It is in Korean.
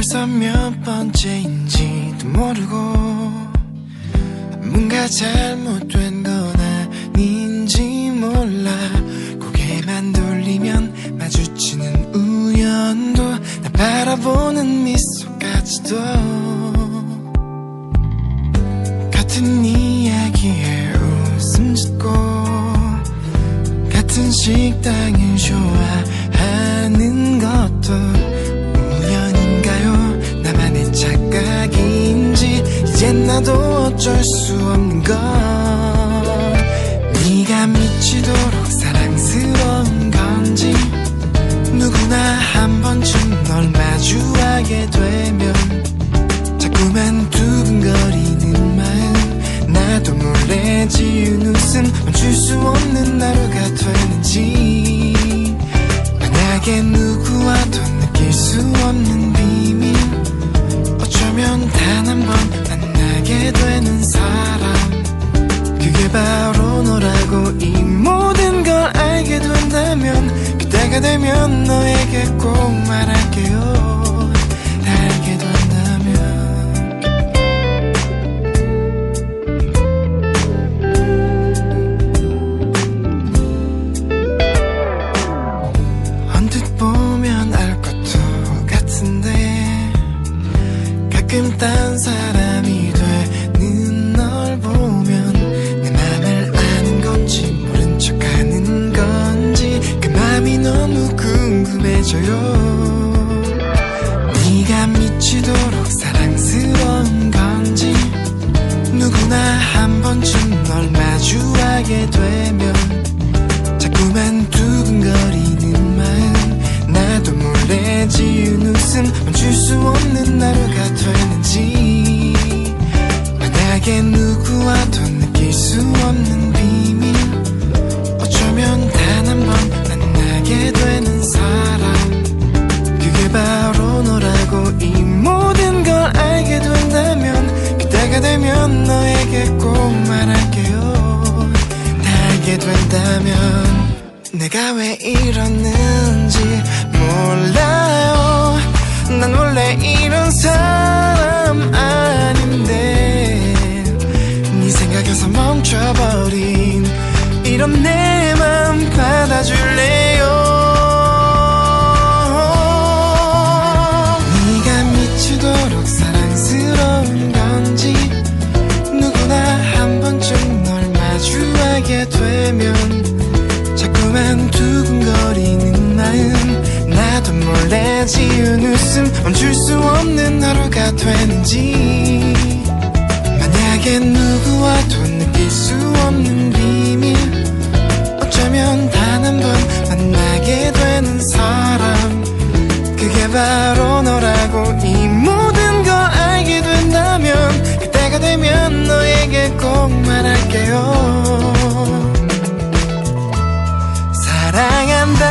벌써 몇 번째인지도 모르고 뭔가 잘못된 건 아닌지 몰라. 고개만 돌리면 마주치는 우연도 나 바라보는 미소까지도 같은 이야기에 웃음 짓고 같은 식당을 좋아 나도 어쩔 수 없는 것 네가 미치도록 사랑스러운 건지 누구나 한 번쯤 널 마주하게 되면 자꾸만 두근거리는 마음. 나도 몰래 지은 웃음 멈출 수 없는 하루가 되는지. 만약에 누구와도 느낄 수 없는 바로 너라고 이 모든 걸 알게 된다면 그때가 되면 너에게 꼭 말할 해져요. 네가 미치도록 사랑스러운 건지 누구나 한 번쯤 널 마주하게 되면 자꾸만 두근거리는 마음. 나도 몰래 지은 웃음 멈출 수 없는 하루가 되 알게 된다면 내가 왜 이러는지 몰라요. 난 원래 이런 사람 되면 자꾸만 두근거리는 마음. 나도 몰래 지은 웃음 멈출 수 없는 하루가 되는지. 만약에 누구와도 느낄 수 없는 비밀. 어쩌면 단 한 번 만나게 되는 사람. 그게 바로 사랑한다.